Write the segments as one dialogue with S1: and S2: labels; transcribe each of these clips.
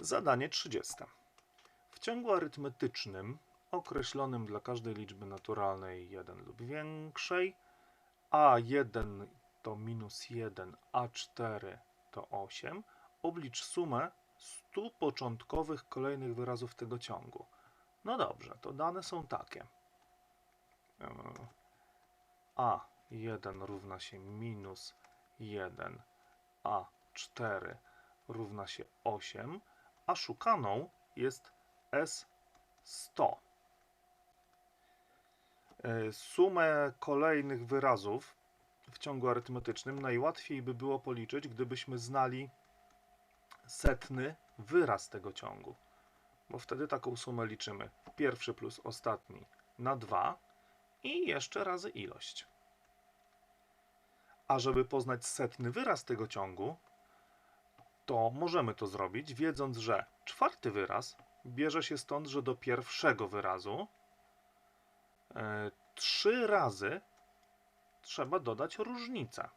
S1: Zadanie 30. W ciągu arytmetycznym określonym dla każdej liczby naturalnej 1 lub większej a1 to minus 1, a4 to 8, oblicz sumę 100 początkowych kolejnych wyrazów tego ciągu. No dobrze, to dane są takie. Yy, a1 równa się minus 1, a4 równa się 8, a szukaną jest S100. E, Sumę kolejnych wyrazów w ciągu arytmetycznym najłatwiej by było policzyć, gdybyśmy znali setny wyraz tego ciągu. Bo wtedy taką sumę liczymy pierwszy plus ostatni na 2 i jeszcze razy ilość. A żeby poznać setny wyraz tego ciągu, to możemy to zrobić, wiedząc, że czwarty wyraz bierze się stąd, że do pierwszego wyrazu e, trzy razy trzeba dodać różnicę.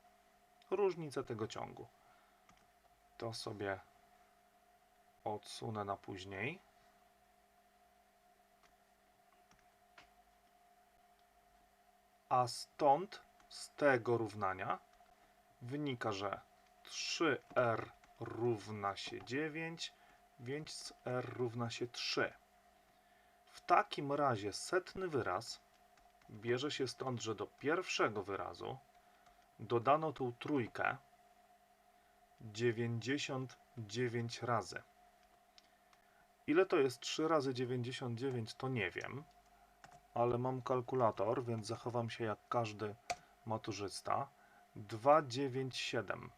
S1: Różnicę tego ciągu. To sobie odsunę na później. A stąd, z tego równania, wynika, że 3r równa się 9, więc r równa się 3. W takim razie setny wyraz bierze się stąd, że do pierwszego wyrazu dodano tą trójkę 99 razy. Ile to jest 3 razy 99 to nie wiem, ale mam kalkulator, więc zachowam się jak każdy maturzysta. 297.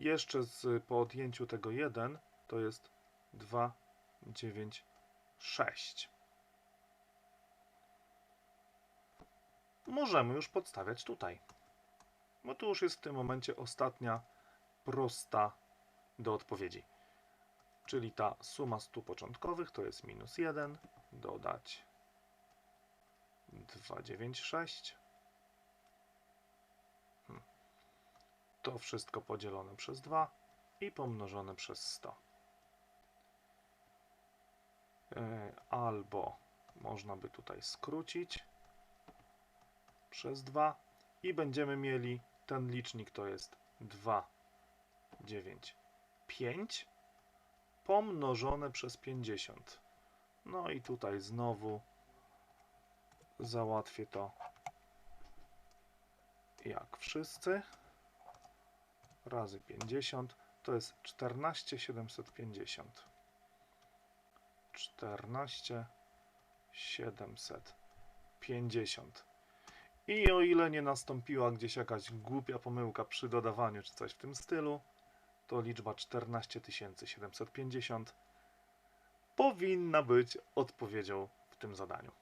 S1: Jeszcze z, po odjęciu tego 1 to jest 2, 9, 6. Możemy już podstawiać tutaj. Bo tu już jest w tym momencie ostatnia prosta do odpowiedzi. Czyli ta suma 100 początkowych to jest minus 1, dodać 296. To wszystko podzielone przez 2 i pomnożone przez 100. E, Albo można by tutaj skrócić przez 2 i będziemy mieli ten licznik to jest 2, 9, 5 pomnożone przez 50. No i tutaj znowu załatwię to jak wszyscy. Razy 50 to jest 14 750. 14 750. I o ile nie nastąpiła gdzieś jakaś głupia pomyłka przy dodawaniu czy coś w tym stylu, to liczba 14 750 powinna być odpowiedzią w tym zadaniu.